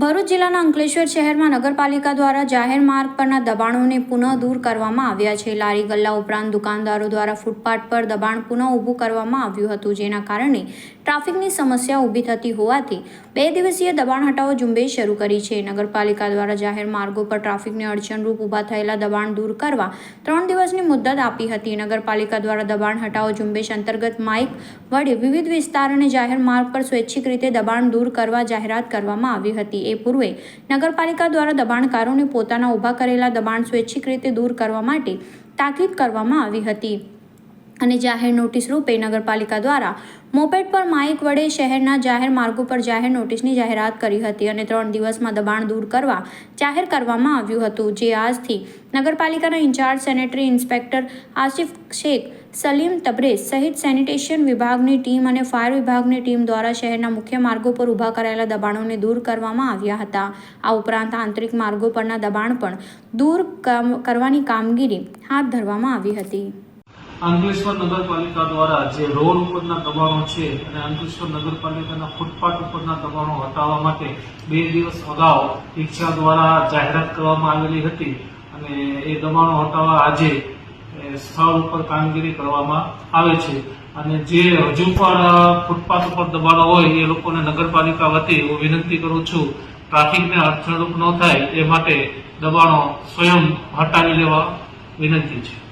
ભરૂચ જિલ્લાના અંકલેશ્વર શહેરમાં નગરપાલિકા દ્વારા જાહેર માર્ગ પરના દબાણોને પુનઃ દૂર કરવામાં આવ્યા છે. લારી, ગલ્લા ઉપરાંત દુકાનદારો દ્વારા ફૂટપાથ પર દબાણ પુનઃ ઊભું કરવામાં આવ્યું હતું, જેના કારણે ટ્રાફિકની સમસ્યા ઊભી થતી હોવાથી બે દિવસીય દબાણ હટાવો ઝુંબેશ શરૂ કરી છે. નગરપાલિકા દ્વારા જાહેર માર્ગો પર ટ્રાફિકને અડચણરૂપ ઊભા થયેલા દબાણ દૂર કરવા ત્રણ દિવસની મુદત આપી હતી. નગરપાલિકા દ્વારા દબાણ હટાવો ઝુંબેશ અંતર્ગત માઇક વડે વિવિધ વિસ્તાર અને જાહેર માર્ગ પર સ્વૈચ્છિક રીતે દબાણ દૂર કરવા જાહેરાત કરવામાં આવી હતી. એ પૂર્વે નગરપાલિકા દ્વારા દબાણકારોને પોતાના ઊભા કરેલા દબાણ સ્વૈચ્છિક રીતે દૂર કરવા માટે તાકીદ કરવામાં આવી હતી. અને જાહેર નોટિસ રૂપે નગરપાલિકા દ્વારા મોપેડ પર માઇક વડે શહેરના જાહેર માર્ગો પર જાહેર નોટિસની જાહેરાત કરી હતી અને ત્રણ દિવસમાં દબાણ દૂર કરવા જાહેર કરવામાં આવ્યું હતું. જે આજથી નગરપાલિકાના in charge sanitary inspector Asif Shaikh Salim Tabrez સહિત સેનિટેશન વિભાગની ટીમ અને ફાયર વિભાગની ટીમ દ્વારા શહેરના મુખ્ય માર્ગો પર ઊભા કરાયેલા દબાણોને દૂર કરવામાં આવ્યા હતા. આ ઉપરાંત આંતરિક માર્ગો પરના દબાણ પણ દૂર કરવાની કામગીરી હાથ ધરવામાં આવી હતી. અંકલેશ્વર નગરપાલિકા દ્વારા જે રોડ ઉપરના દબાણો છે અને અંકલેશ્વર નગરપાલિકાના ફૂટપાથ ઉપરના દબાણો હટાવવા માટે બે દિવસ અગાઉ રિક્ષા દ્વારા જાહેરાત કરવામાં આવેલી હતી અને એ દબાણો હટાવવા આજે સ્થળ ઉપર કામગીરી કરવામાં આવે છે. અને જે હજુ પણ ફૂટપાથ ઉપર દબાણો હોય, એ લોકોને નગરપાલિકા વતી હું વિનંતી કરું છું, ટ્રાફિકને અડચણરૂપ ન થાય એ માટે દબાણો સ્વયં હટાવી લેવા વિનંતી છે.